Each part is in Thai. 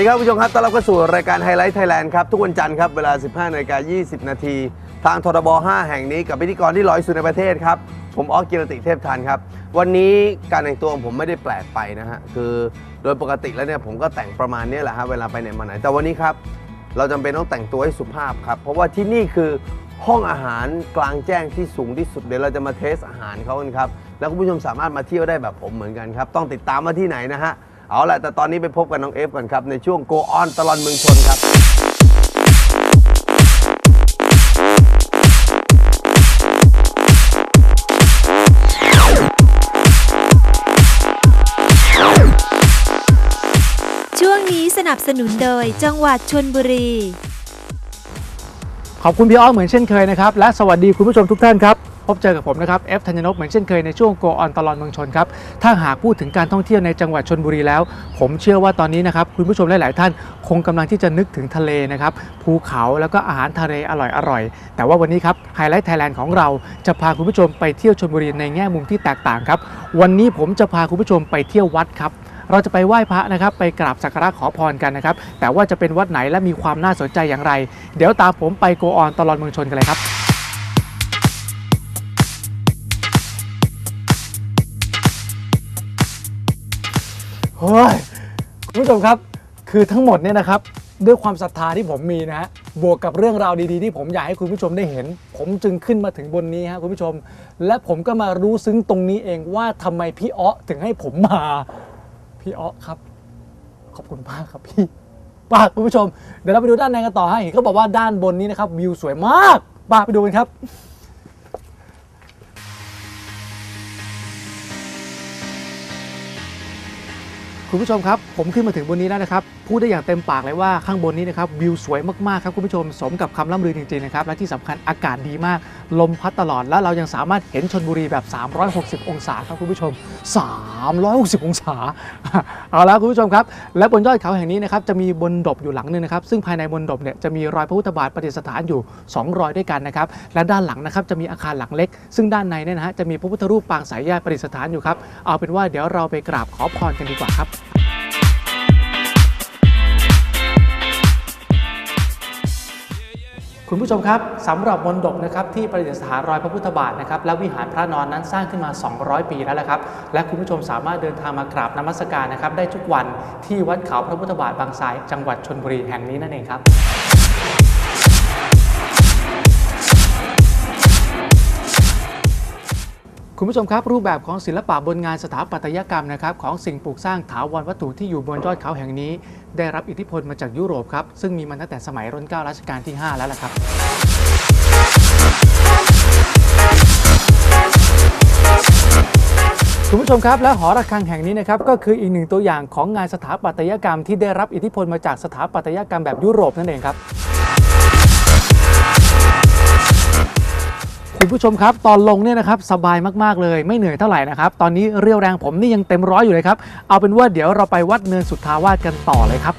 วัสดีครับผู้ชมครับ ต้อนรับเข้าสู่รายการไฮไลท์ไทยแลนด์ครับ ทุกวันจันทร์ครับ เวลา 15นาฬิกา20 นาที ทางทรบ 5 แห่งนี้กับพิธีกรที่ร้อยสุดในประเทศครับ ผมออกกิรติเทพทันครับ วันนี้การแต่งตัวของผมไม่ได้แปลกไปนะฮะ คือโดยปกติแล้วเนี่ยผมก็แต่งประมาณนี้แหละฮะ เวลาไปไหนมาไหน แต่วันนี้ครับ เราจำเป็นต้องแต่งตัวให้สุภาพครับ เพราะว่าที่นี่คือห้องอาหารกลางแจ้งที่สูงที่สุดเดี๋ยวเราจะมาเทสอาหารเขากันครับ แล้วคุณผู้ชมสามารถมาเที่ยวได้แบบผมเหมือนกันครับ ต้องติดตามมาที่ไหนนะฮะ เอาละแต่ตอนนี้ไปพบกับน้องเอฟก่อนครับ ในช่วง Go On ตลอดเมืองชนครับ ช่วงนี้สนับสนุนโดยจังหวัดชนบุรี ขอบคุณพี่อ้อเหมือนเช่นเคยนะครับ และสวัสดีคุณผู้ชมทุกท่านครับพ บเจอกับผมนะครับเอฟธัญนพเหมือนเช่นเคยในช่วง Go On ตลอดเมืองชนครับถ้าหากพูดถึงการท่องเที่ยวในจังหวัดชนบุรีแล้ว ผมเชื่อว่าตอนนี้นะครับคุณผู้ชมหลาย ๆ ท่านคงกำลังที่จะนึกถึงทะเลนะครับภูเขาแล้วก็อาหารทะเลอร่อย ๆ แต่ว่าวันนี้ครับไฮไลท์ไทยแลนด์ของเราจะพาคุณผู้ชมไปเที่ยวชนบุรีในแง่มุมที่แตกต่างครับ วันนี้ผมจะพาคุณผู้ชมไปเที่ยววัดครับเราจะไปไหว้พระนะครับ ไปกราบสักการะขอพรกันนะครับ แต่ว่าจะเป็นวัดไหนและมีความน่าสนใจอย่างไร เดี๋ยวตามผมไปโกออนตลอดเมืองชนกันเลยครับ เฮ้ยคุณผู้ชมครับ คือทั้งหมดเนี่ยนะครับ ด้วยความศรัทธาที่ผมมีนะฮะบวกกับเรื่องราวดีๆ ที่ผมอยากให้คุณผู้ชมได้เห็น ผมจึงขึ้นมาถึงบนนี้ฮะคุณผู้ชม และผมก็มารู้ซึ้งตรงนี้เองว่าทำไมพี่อ๊อถึงให้ผมมา พี่อ๊อครับ ขอบคุณมากครับพี่ป้าคุณผู้ชม เดี๋ยวเราไปดูด้านในกันต่อฮะเห็นเขาบอกว่าด้านบนนี้นะครับวิวสวยมากป้าไปดูกันครับ คุณผู้ชมครับ ผมขึ้นมาถึงบนนี้แล้วนะครับ พูดได้อย่างเต็มปากเลยว่าข้างบนนี้นะครับวิวสวยมากๆครับคุณผู้ชมสมกับคำล่ำลือจริงๆนะครับและที่สำคัญอากาศดีมาก ลมพัดตลอดแล้วเรายังสามารถเห็นชนบุรีแบบ 360 องศาครับคุณผู้ชม 360 องศา เอาละคุณผู้ชมครับ และบนยอดเขาแห่งนี้นะครับจะมีบนดบอยู่หลังนึงนะครับ ซึ่งภายในบนดบเนี่ยจะมีรอยพระพุทธบาทประดิษฐานอยู่ 2 รอยด้วยกันนะครับ และด้านหลังนะครับจะมีอาคารหลังเล็ก ซึ่งด้านในเนี่ยนะฮะจะมีพระพุทธรูปปางสายญาติประดิษฐานอยู่ครับ เอาเป็นว่าเดี๋ยวเราไปกราบขอพรกันดีกว่าครับ คุณผู้ชมครับสำหรับมนดกนะครับที่ประดิษฐานรอยพระพุทธบาทนะครับและวิหารพระนอนนั้นสร้างขึ้นมา 200 ปีแล้วละครับ และคุณผู้ชมสามารถเดินทางมากราบนมัสการนะครับได้ทุกวันที่วัดเขาพระพุทธบาทบางไทรจังหวัดชนบุรีแห่งนี้นั่นเองครับ คุณผู้ชมครับ รูปแบบของศิลปะบนงานสถาปัตยกรรมนะครับของสิ่งปลูกสร้างถาวรวัตถุที่อยู่บนยอดเขาแห่งนี้ ได้รับอิทธิพลมาจากยุโรปครับ ซึ่งมีมาตั้งแต่สมัยรัชกาลรัชกาลที่ 5 แล้วล่ะครับคุณผู้ชมครับและหอระฆังแห่งนี้นะครับก็คืออีกหนึ่งตัวอย่างของงานสถาปัตยกรรมที่ได้รับอิทธิพลมาจากสถาปัตยกรรมแบบยุโรปนั่นเองครับ คุณผู้ชมครับ ตอนลงเนี่ยนะครับสบายมาก ๆ เลยไม่เหนื่อยเท่าไหร่นะครับ ตอนนี้เรียวแรงผมนี่ยังเต็มร้อยอยู่เลยครับ เอาเป็นว่าเดี๋ยวเราไปวัดเนินสุทธาวาสกันต่อเลยครับ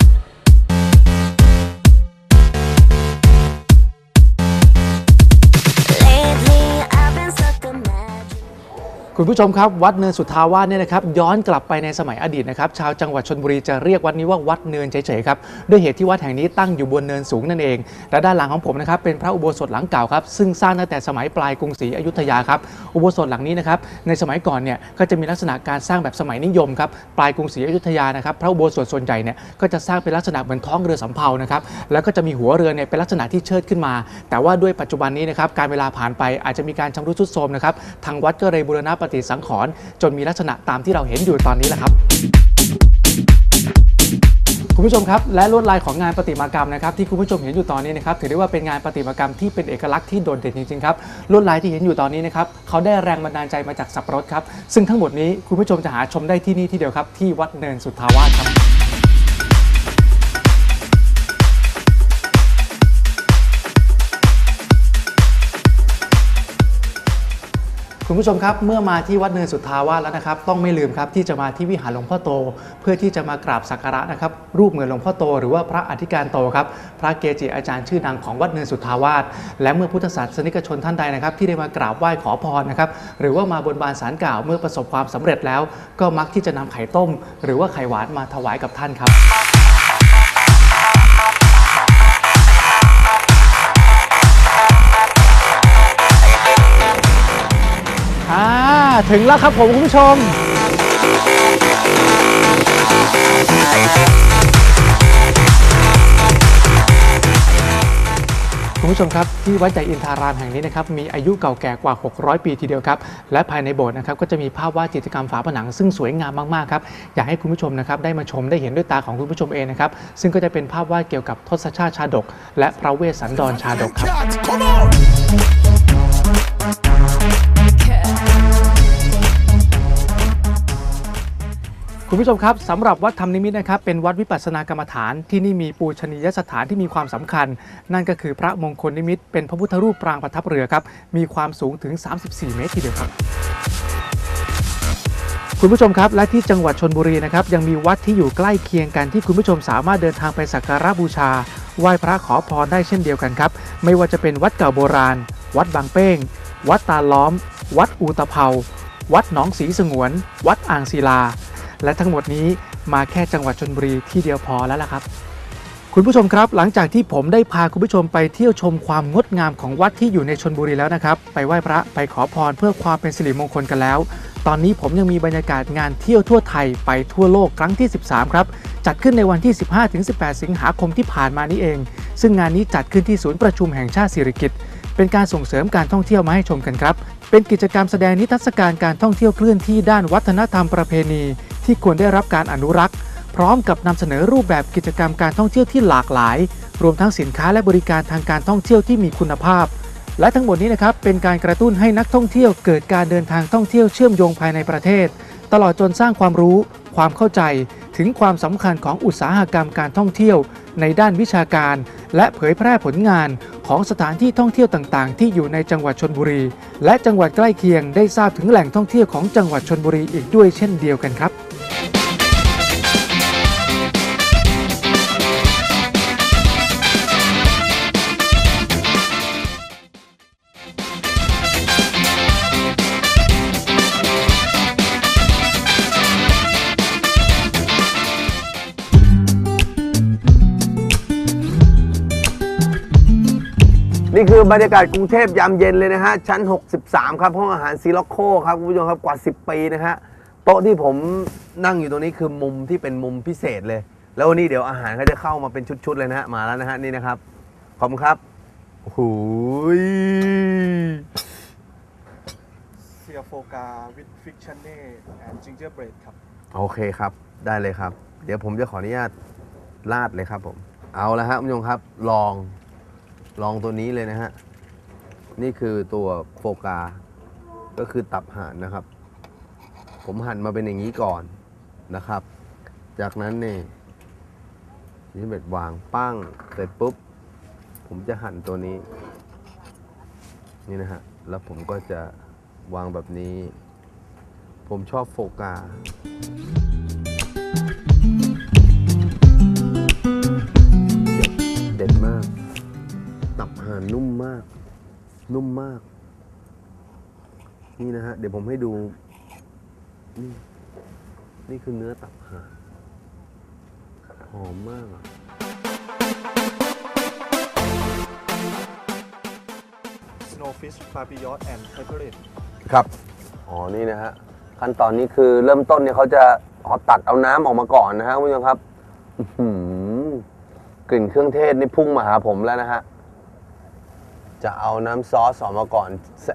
คุณผู้ชมครับวัดเนินสุทาวาสเนี่ยนะครับย้อนกลับไปในสมัยอดีตนะครับชาวจังหวัดชนบุรีจะเรียกวัดนี้ว่าวัดเนินเฉยๆครับด้วยเหตุที่วัดแห่งนี้ตั้งอยู่บนเนินสูงนั่นเอง และด้านหลังของผมนะครับเป็นพระอุโบสถหลังเก่าครับซึ่งสร้างตั้งแต่สมัยปลายกรุงศรีอยุธยาครับอุโบสถหลังนี้นะครับในสมัยก่อนเนี่ยก็จะมีลักษณะการสร้างแบบสมัยนิยมครับปลายกรุงศรีอยุธยานะครับพระอุโบสถส่วนใหญ่เนี่ยก็จะสร้างเป็นลักษณะเหมือนท้องเรือสำเภานะครับแล้วก็จะมีหัวเรือเนี่ยเป็นลักษณะที่เชิดขึ้นมา แต่ว่าด้วยปัจจุบันนี้นะครับการเวลาผ่านไปอาจจะมีการชำรุดทรุดโทรมนะครับทางวัดก็เลยบูรณะปฏิสังขรณ์จนมีลักษณะตามที่เราเห็นอยู่ตอนนี้แหละครับคุณผู้ชมครับและลวดลายของงานประติมากรรมนะครับที่คุณผู้ชมเห็นอยู่ตอนนี้นะครับถือได้ว่าเป็นงานประติมากรรมที่เป็นเอกลักษณ์ที่โดดเด่นจริงๆครับลวดลายที่เห็นอยู่ตอนนี้นะครับเขาได้แรงบันดาลใจมาจากสับปะรดครับซึ่งทั้งหมดนี้คุณผู้ชมจะหาชมได้ที่นี่ที่เดียวครับที่วัดเนินสุทธาวาสครับ คุณผู้ชมครับเมื่อมาที่วัดเนินสุทธาวาสแล้วนะครับ ต้องไม่ลืมครับที่จะมาที่วิหารหลวงพ่อโต เพื่อที่จะมากราบสักการะนะครับรูปเหมือนหลวงพ่อโต หรือว่าพระอธิการโตครับพระเกจิอาจารย์ชื่อดังของวัดเนินสุทธาวาสและเมื่อพุทธศาสนิกชนท่านใดนะครับ ที่ได้มากราบไหว้ขอพรนะครับหรือว่ามาบนบานสารกล่าวเมื่อประสบความสำเร็จแล้ว ก็มักที่จะนำไข่ต้ม หรือว่าไข่หวานมาถวายกับท่านครับ ถึงแล้วครับผมคุณผู้ชม คุณผู้ชมครับที่วัดใหญ่อินทารามแห่งนี้นะครับมีอายุเก่าแก่กว่า 600 ปีทีเดียวครับ และภายในโบสถ์นะครับก็จะมีภาพวาดจิตรกรรมฝาผนังซึ่งสวยงามมากๆครับอยากให้คุณผู้ชมนะครับได้มาชมได้เห็นด้วยตาของคุณผู้ชมเองนะครับซึ่งก็จะเป็นภาพวาดเกี่ยวกับทศชาติชาดก และพระเวสสันดรชาดกครับ คุณผู้ชมครับสำหรับวัดธรรมนิมิตนะครับเป็นวัดวิปัสสนากรรมฐานที่นี่มีปูชนียสถานที่มีความสำคัญ นั่นก็คือพระมงคลนิมิตเป็นพระพุทธรูปปรางประทับเรือครับมีความสูงถึง 34 เมตรทีเดียวครับ คุณผู้ชมครับ และที่จังหวัดชนบุรีนะครับยังมีวัดที่อยู่ใกล้เคียงกันที่คุณผู้ชมสามารถเดินทางไปสักการะบูชาไหว้พระขอพรได้เช่นเดียวกันครับไม่ว่าจะเป็นวัดเก่าโบราณ วัดบางเป้ง วัดตาล้อม วัดอูตะเภาวัดหนองสีสงวน วัดอ่างศิลา และทั้งหมดนี้มาแค่จังหวัดชนบุรีที่เดียวพอแล้วล่ะครับ คุณผู้ชมครับ หลังจากที่ผมได้พาคุณผู้ชมไปเที่ยวชมความงดงามของวัดที่อยู่ในชนบุรีแล้วนะครับ ไปไหว้พระไปขอพรเพื่อความเป็นสิริมงคลกันแล้ว ตอนนี้ผมยังมีบรรยากาศงานเที่ยวทั่วไทยไปทั่วโลกครั้งที่ 13 ครับ จัดขึ้นในวันที่ 15-18 สิงหาคมที่ผ่านมานี้เอง ซึ่งงานนี้จัดขึ้นที่ศูนย์ประชุมแห่งชาติสิริกิติ์เป็นการส่งเสริมการท่องเที่ยวมาให้ชมกันครับ เป็นกิจกรรมแสดงนิทรรศการการท่องเที่ยวเคลื่อนที่ด้านวัฒนธรรมประเพณี ที่ควรได้รับการอนุรักษ์ พร้อมกับนำเสนอรูปแบบกิจกรรมการท่องเที่ยวที่หลากหลาย รวมทั้งสินค้าและบริการทางการท่องเที่ยวที่มีคุณภาพ และทั้งหมดนี้นะครับเป็นการกระตุ้นให้นักท่องเที่ยวเกิดการเดินทางท่องเที่ยวเชื่อมโยงภายในประเทศ ตลอดจนสร้างความรู้ ความเข้าใจถึงความสำคัญของอุตสาหกรรมการท่องเที่ยว ในด้านวิชาการ และเผยแพร่ผลงาน ของสถานที่ท่องเที่ยวต่างๆ ที่อยู่ในจังหวัดชนบุรี และจังหวัดใกล้เคียงได้ทราบถึงแหล่งท่องเที่ยวของจังหวัดชนบุรีอีกด้วยเช่นเดียวกันครับ นี่คือบรรยากาศกรุงเทพยามเย็นเลยนะฮะ ชั้น 63 ครับห้องอาหารซีล็อกโคครับคุณผู้ชมครับกว่า 10 ปีนะฮะ โต๊ะที่ผมนั่งอยู่ตรงนี้คือมุมที่เป็นมุมพิเศษเลย แล้ววันนี้เดี๋ยวอาหารเขาจะเข้ามาเป็นชุดๆเลยนะฮะ มาแล้วนะฮะ นี่นะครับ ขอบคุณครับโอ้โหยเซียโฟกาวิดฟิกชันเน่แอนจิงเจอร์เบรดครับ โอเคครับ ได้เลยครับ เดี๋ยวผมจะขออนุญาตลาดเลยครับผม เอาละฮะคุณผู้ชมครับ ลอง ลองตัวนี้เลยนะฮะ นี่คือตัวโฟกา ก็คือตับห่านนะครับ ผมหั่นมาเป็นอย่างนี้ก่อนนะครับ จากนั้นนี่นี่เบ็ดวางปั้งเสร็จปุ๊บ ผมจะหั่นตัวนี้ นี่นะฮะ แล้วผมก็จะวางแบบนี้ ผมชอบโฟกา นนุ่มมาก นุ่มมาก นี่นะฮะ เดี๋ยวผมให้ดู นี่ นี่คือเนื้อตับห่านหอมมากอะ snowfish papillon and pepperate ครับ อ๋อ นี่นะฮะ ขั้นตอนนี้คือเริ่มต้นเนี่ยเขาจะเอาตัดเอาน้ำออกมาก่อนนะฮะคุณผู้ชมครับ อื้อหือกลิ่นเครื่องเทศนี่พุ่งมาหาผมแล้วนะฮะ จะเอาน้ำซอสออกมาก่อน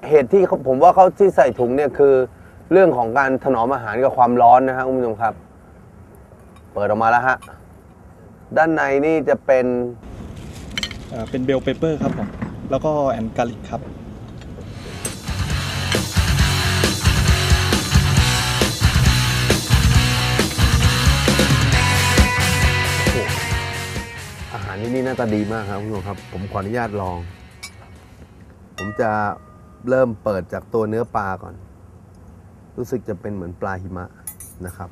เหตุที่เขาผมว่าเขาที่ใส่ถุงเนี่ยคือ เรื่องของการถนอมอาหารกับความร้อนนะฮะคุณผู้ชมครับ เปิดออกมาแล้วฮะ ด้านในนี่จะเป็นอ่าเป็นเบลเปเปอร์ครับผมแล้วก็แอนกาลิกครับ อาหารที่นี่หน้าตาดีมากครับคุณผู้ชมครับ ผมขออนุญาตลอง ผมจะเริ่มเปิดจากตัวเนื้อปลาก่อน รู้สึกจะเป็นเหมือนปลาหิมะนะครับ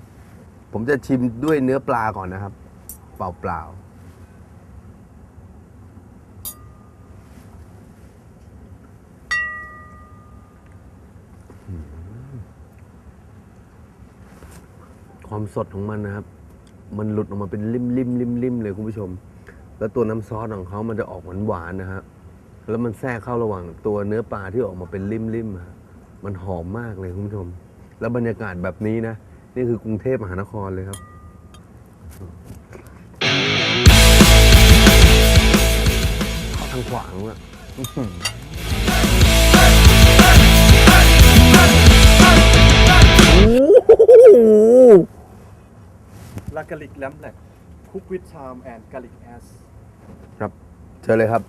ผมจะชิมด้วยเนื้อปลาก่อนนะครับ เปล่าๆความสดของมันนะครับ มันหลุดออกมาเป็นริมริมริมริมเลยคุณผู้ชม แล้วตัวน้ำซอสของเขามันจะออกหวานหวานๆนะฮะ แล้วมันแทรกเข้าระหว่างตัวเนื้อปลาที่ออกมาเป็นริมริมๆอะมันหอมมากเลยคุณผู้ชม แล้วบรรยากาศแบบนี้นะ นี่คือกรุงเทพมหานครเลยครับเข้าทางขวางอะอื้อหือโอ้โหลากาลิกแลมแบล็กคุกวิดชามแอนกาลิกแอสครับ เชิญเลยครับ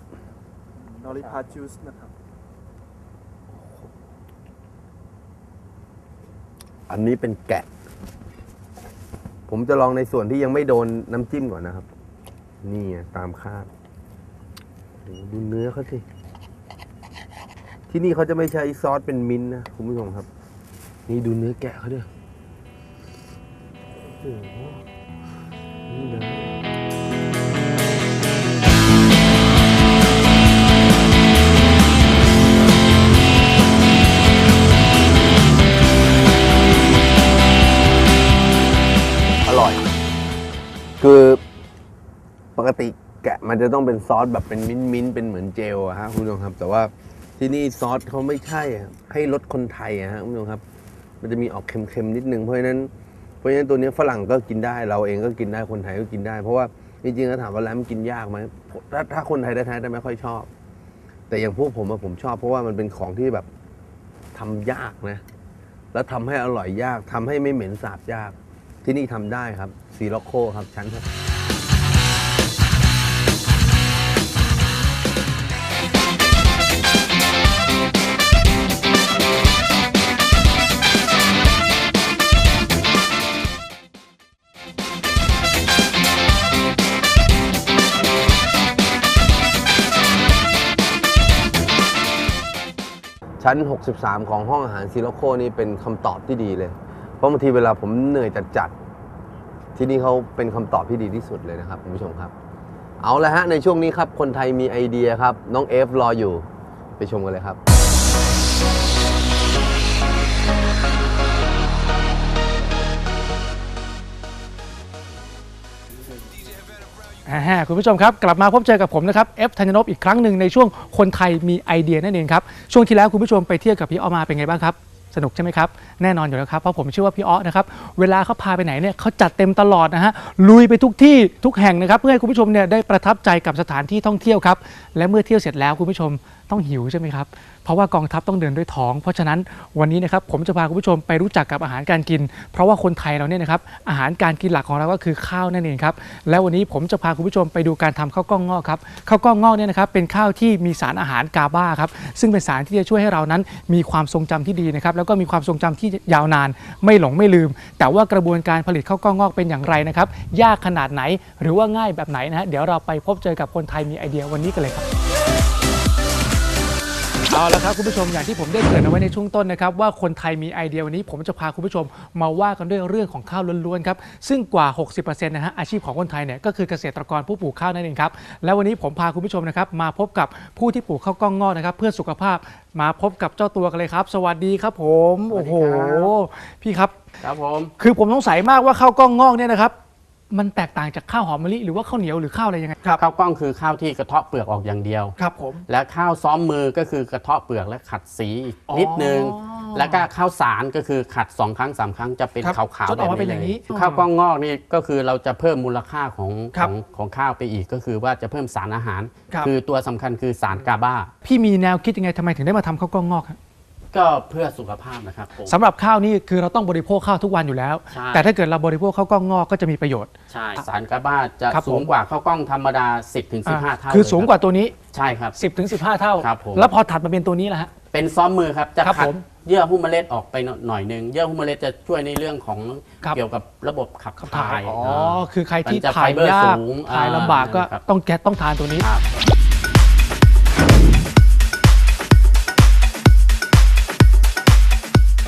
นอริพาจูสนะครับ อันนี้เป็นแกะ ผมจะลองในส่วนที่ยังไม่โดนน้ำจิ้มก่อนนะครับ นี่ไงตามคาดดูเนื้อเขาสิ ที่นี่เขาจะไม่ใช้ซอสเป็นมิ้นนะ คุณผู้ชมครับ นี่ดูเนื้อแกะเขาด้วยโอ้โหนี่นะ กติแกะมันจะต้องเป็นซอสแบบเป็นมิ้นมิ้นเป็นเหมือนเจลอะฮะคุณผู้ชมครับ แต่ว่าที่นี่ซอสเขาไม่ใช่อะให้รสคนไทยอะฮะคุณผู้ชมครับ มันจะมีออกเค็มๆนิดนึงเพราะฉะนั้นเพราะฉะนั้นตัวนี้ฝรั่งก็กินได้เราเองก็กินได้คนไทยก็กินได้ เพราะว่าจริงๆแล้วถามว่าแล้วมันกินยากไหมถ้าถ้าคนไทยแท้ๆจะไม่ค่อยชอบ แต่อย่างพวกผมอะผมชอบ เพราะว่ามันเป็นของที่แบบทำยากนะ แล้วทำให้อร่อยยากทำให้ไม่เหม็นสาบยาก ที่นี่ทำได้ครับซีล็อกโคครับชั้น ชั้น 63 ของห้องอาหารซีโรโคนี่เป็นคำตอบที่ดีเลย เพราะบางทีเวลาผมเหนื่อยจัดจัดๆที่นี่เขาเป็นคำตอบที่ดีที่สุดเลยนะครับคุณผู้ชมครับ เอาละฮะในช่วงนี้ครับคนไทยมีไอเดียครับ น้องเอฟรออยู่ไปชมกันเลยครับ อ่าคุณผู้ชมครับ กลับมาพบเจอกับผมนะครับเอฟธัญนพอีกครั้งหนึ่งในช่วงคนไทยมีไอเดียนั่นเองครับ ช่วงที่แล้วคุณผู้ชมไปเที่ยวกับพี่อ้อมาเป็นไงบ้างครับ สนุกใช่ไหมครับ แน่นอนอยู่แล้วครับ เพราะผมเชื่อว่าพี่อ้อนะครับ เวลาเขาพาไปไหนเนี่ยเขาจัดเต็มตลอดนะฮะลุยไปทุกที่ทุกแห่งนะครับ เพื่อให้คุณผู้ชมเนี่ยได้ประทับใจกับสถานที่ท่องเที่ยวครับและเมื่อเที่ยวเสร็จแล้วคุณผู้ชม ต้องหิวใช่ไหมครับเพราะว่ากองทัพต้องเดินด้วยท้อง เพราะฉะนั้นวันนี้นะครับผมจะพาคุณผู้ชมไปรู้จักกับอาหารการกิน เพราะว่าคนไทยเราเนี่ยนะครับอาหารการกินหลักของเราก็คือข้าวนั่นเองครับและวันนี้ผมจะพาคุณผู้ชมไปดูการทำข้าวกล้องงอกครับข้าวกล้องงอกเนี่ยนะครับเป็นข้าวที่มีสารอาหารกาบาครับซึ่งเป็นสารที่จะช่วยให้เรานั้น มีความทรงจำที่ดีนะครับแล้วก็มีความทรงจำที่ยาวนาน ไม่หลงไม่ลืม แต่ว่ากระบวนการผลิตข้าวกล้องงอกเป็นอย่างไรนะครับยากขนาดไหนหรือว่าง่ายแบบไหนนะฮะเดี๋ยวเราไปพบเจอกับคนไทยมีไอเดียวันนี้กันเลยครับ เอาละครับคุณผู้ชมอย่างที่ผมได้เกริ่นเอาไว้ในช่วงต้นนะครับว่าคนไทยมีไอเดียวันนี้ ผมจะพาคุณผู้ชมมาว่ากันด้วยเรื่องของข้าวล้วนๆครับซึ่งกว่า 60%นะฮะอาชีพของคนไทยเนี่ยก็คือเกษตรกรผู้ปลูกข้าวนั่นเองครับแล้ววันนี้ผมพาคุณผู้ชมนะครับมาพบกับผู้ที่ปลูกข้าวกล้องงอกนะครับเพื่อสุขภาพมาพบกับเจ้าตัวกันเลยครับ สวัสดีครับผมสวัโอ้สดีโหครับพี่ครับ ครับผม คือผมสงสัยมากว่าข้าวกล้องงอกเนี่ยนะครับ มันแตกต่างจากข้าวหอมมะลิหรือว่าข้าวเหนียวหรือข้าวอะไรยังไงครับข้าวกล้องคือข้าวที่กระเทาะเปลือกออกอย่างเดียว ครับผม และข้าวซ้อมมือก็คือกระเทาะเปลือกและขัดสีอีกอ๋อนิดนึงแล้วก็ข้าวสารก็คือขัดสองครั้งสามครั้งจะเป็นครับขาวจๆนออกมาเป็นอย่างนี้นี้ข้าวกล้องงอกนี่ก็คือเราจะเพิ่มมูลค่าของครัขบองของข้าวไปอีกก็คือว่าจะเพิ่มสารอาหาร ครับอตัวสำคัญคือสารกาบา พี่มีแนวคิดยังไงทำไมถึงได้มาทำข้าวกล้องงอกครับ ก็เพื่อสุขภาพนะครับผม สำหรับข้าวนี่คือเราต้องบริโภคข้าวทุกวันอยู่แล้ว ใช่ แต่ถ้าเกิดเราบริโภคข้าวกล้องงอกก็จะมีประโยชน์ ใช่สารกาบาจะครับผม สูงกว่าข้าวกล้องธรรมดา 10-15ถึงอ่าเท่าคือเลยสูงรับกว่าตัวนี้ ใช่ครับ 10ถึง15 เท่า ครับผม แล้วพอถัดมาเป็นตัวนี้แหละฮะ เป็นซ้อมมือครับจะครับขัดผมเยื่อหุ้มเมล็ดออกไปหน่อยหนึงเยื่อหุ้มเมล็ดจะช่วยในเรื่องของครับ เกี่ยวกับระบบขับขับถ่าถ่ายยอ๋อา คือใครที่มันจะถ่ายไฟเบอร์ยากสูงถ่ายอ่าลำบากก็ครับ ต้องแกะต้องทานตัวนี้ ครับ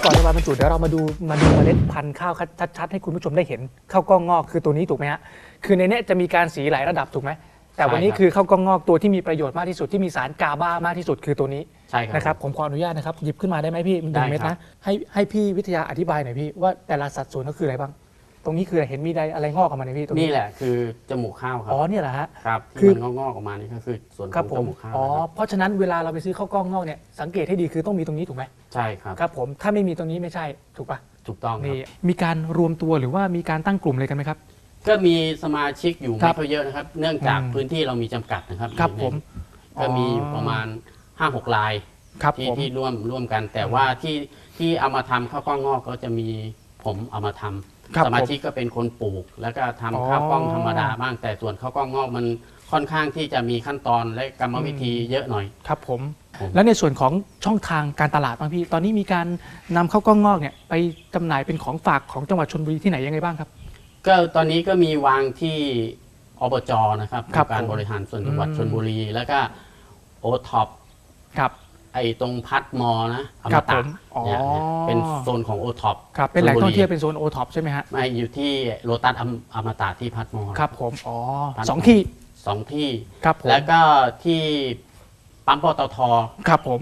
ก่อนจะมาบรรจุเดี๋ยวเรามาดูมาดูเมล็ดพันธุ์ข้าวชัดๆให้คุณผู้ชมได้เห็นข้าวกล้องงอกคือตัวนี้ถูกไหมฮะคือในเนี้ยจะมีการสีหลายระดับถูกไหมแต่วันนี้ใช่ครับคือข้าวกล้องงอกตัวที่มีประโยชน์มากที่สุดที่มีสารกาบามากที่สุดคือตัวนี้ใช่ครับ นะครับผมขออนุญาตนะครับหยิบขึ้นมาได้ไหมพี่หได้นึ่งเม็ดครันะบ ให้ให้พี่วิทยาอธิบายหน่อยพี่ว่าแต่ละสัดส่วนก็คืออะไรบ้าง ตรงนี้คืออะไรเห็นมีอะไรอะไรงอกออกมาในยพี่ตรงนี่แหละคือจมูกข้าวครัอ๋อเนี่ยแหละฮะ ครับคืที่อ มันงอกๆออกมานี่ก็คือส่วนขครัอบงผจมมูกข้าวอ๋อนะครับเพราะฉะนั้นเวลาเราไปซื้อข้าวกล้องงอกเนี่ยสังเกตให้ดีคือต้องมีตรงนี้ถูกไหมใช่ครับครับผมถ้าไม่มีตรงนี้ไม่ใช่ถูกปะถูกต้องครันี่บมีการรวมตัวหรือว่ามีการตั้งกลุ่มอะไรกันไหมครับ ก็มีสมาชิกอยู่ครัไม่บค่อยเยอะนะครับ เนื่องจากอืมพื้นที่เรามีจำกัดนะครับครับในผมก็มีอยู่ประมาณ5-6ลายครับที่ผม ที่ร่วมร่วมกัน แต่ว่าที่ที่เอามาทำข้าวกล้องงอกก็จะมีผมเอามาทำ ครับสมาผมชิกก็เป็นคนปลูก แล้วก็ทำอ๋อ ข้าวกล้องธรรมดาบ้าง แต่ส่วนข้าวกล้องงอกมันค่อนข้างที่จะมีขั้นตอนและกรรมวิธีเยอะหน่อย ครับผม ผม แล้วในส่วนของช่องทางการตลาดบ้างพี่ ตอนนี้มีการนำข้าวกล้องงอกเนี่ยไปจำหน่ายเป็นของฝากของจังหวัดชลบุรีที่ไหนยังไงบ้างครับ ก็ตอนนี้ก็มีวางที่อบจนะครับครับองค์การผมบริหารส่วนจังหวัดอืม ชลบุรี แล้วก็โอท็อปครับ ไอ้ตรงพัดมอนะอครัมบตะผมอ๋อเนี่ยเนี่ยเป็นโซนของโอท็อปครับเป็นแหล่งท่องเที่ยวเป็นโซนโอท็อปใช่ไหมฮะไม่อยู่ที่โลตัสอมอมตะที่พัดมอครับผมอ๋อพันสองที่สองที่ ครับผมแล้วก็ที่ปั๊มปตทครับผม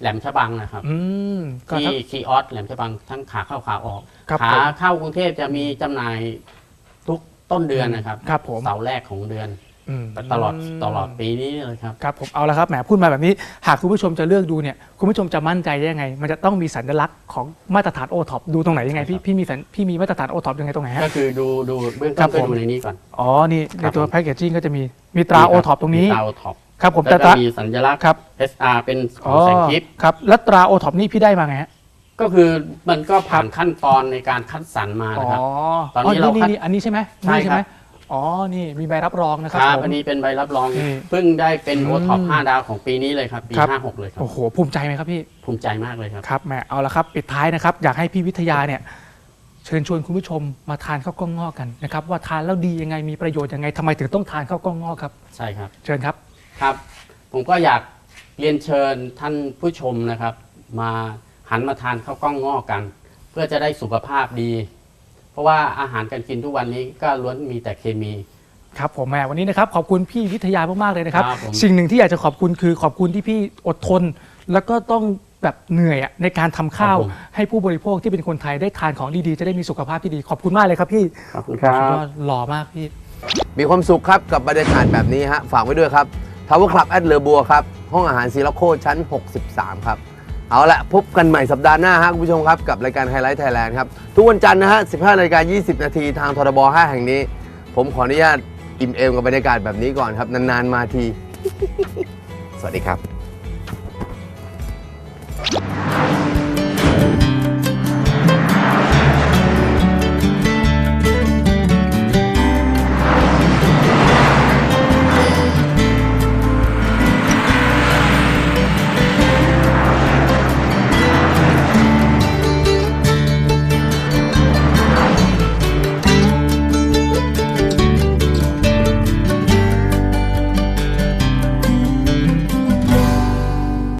แหลมฉบังนะครับ อืมก็ที่ทั้ง คีออสแหลมฉบังทั้งขาเข้าขาออกครับขาผมเข้ากรุงเทพจะมีจำหน่ายทุกต้นเดือนนะครับครับผม เสาร์แรกของเดือนอืม ตลอดตลอดปีนี้เลยครับครับผมเอาละครับแหมพูดมาแบบนี้ หากคุณผู้ชมจะเลือกดูเนี่ยคุณผู้ชมจะมั่นใจได้ยังไง มันจะต้องมีสัญลักษณ์ของมาตรฐานโอท็อปดูตรงไหนยังไงพี่ใช่ครับพี่มีสัญพี่มีมาตรฐานโอท็อปยังไงตรงไหนฮะก็คือดูดูเบื้องครัต้บนก็ผมดูในนี้ก่อนอ๋อนี่ในตัวครับผมแพคเกจจิ้งก็จะมีมีตราโอท็อปตรงนี้ตราโอท็อปครับผมแล้แต่วตก็รามีสัญลักษณ์ครับ SR เป็นขอ๋อองแสงทิพย์ครับแล้วตราโอท็อปนี่พี่ได้มาไงฮะก็คือมันก็ผ่านขั้นตอนในการคัดสรรมาอ๋อนะครับตอนอ๋อนี้เรานี่คัดนี่อันนี้ใช่ไหมใช่นี่ใช่ไหมครับ อ๋อ นี่มีใบรับรองนะคครับรับ ผม อันนี้เป็นใบรับรองนี่เพิ่งได้เป็นอืมโอท็อป5ดาวของปีนี้เลยครับ ปีครับ56เลยครับ โอ้โห ภูมิใจไหมครับพี่ ภูมิใจมากเลยครับ ครับแหมเอาละครับปิดท้ายนะครับ อยากให้พี่วิทยาเนี่ย เชิญชวนคุณผู้ชมมาทานข้าวกล้องงอกกันนะครับ ว่าทานแล้วดียังไงมีประโยชน์ยังไงทำไมถึงต้องทานข้าวกล้องงอกครับ ใช่ครับ เชิญครับ ครับ ผมก็อยากเรียนเชิญท่านผู้ชมนะครับ มาหันมาทานข้าวกล้องงอกกัน เพื่อจะได้สุขภาพดี เพราะว่าอาหารการกินทุกวันนี้ก็ล้วนมีแต่เคมี ครับผมแหมวันนี้นะครับขอบคุณพี่วิทยามากๆเลยนะครับ ครับผม สิ่งหนึ่งที่อยากจะขอบคุณคือขอบคุณที่พี่อดทน แล้วก็ต้องแบบเหนื่อยอะในการทำข้าว ให้ผู้บริโภคที่เป็นคนไทยได้ทานของดีๆ จะได้มีสุขภาพที่ดีขอบคุณมากเลยครับพี่ขอบคุณครับสุดยอดหล่อมากพี่ มีความสุขครับกับบรรยากาศแบบนี้ฮะ ฝากไว้ด้วยครับทาวเวอร์คลับแอดเลอบัวครับ ห้องอาหารซีลาโคชั้น 63 ครับ เอาละพบกันใหม่สัปดาห์หน้าฮะคุณผู้ชมครับ กับรายการไฮไลท์ไทยแลนด์ครับ ทุกวันจันทร์นะฮะ 15นาฬิกา20 นาทีทางทรบ5แห่งนี้ ผมขออนุญาตอิ่มเอมกับบรรยากาศแบบนี้ก่อนครับ นาน ๆ มาที สวัสดีครับ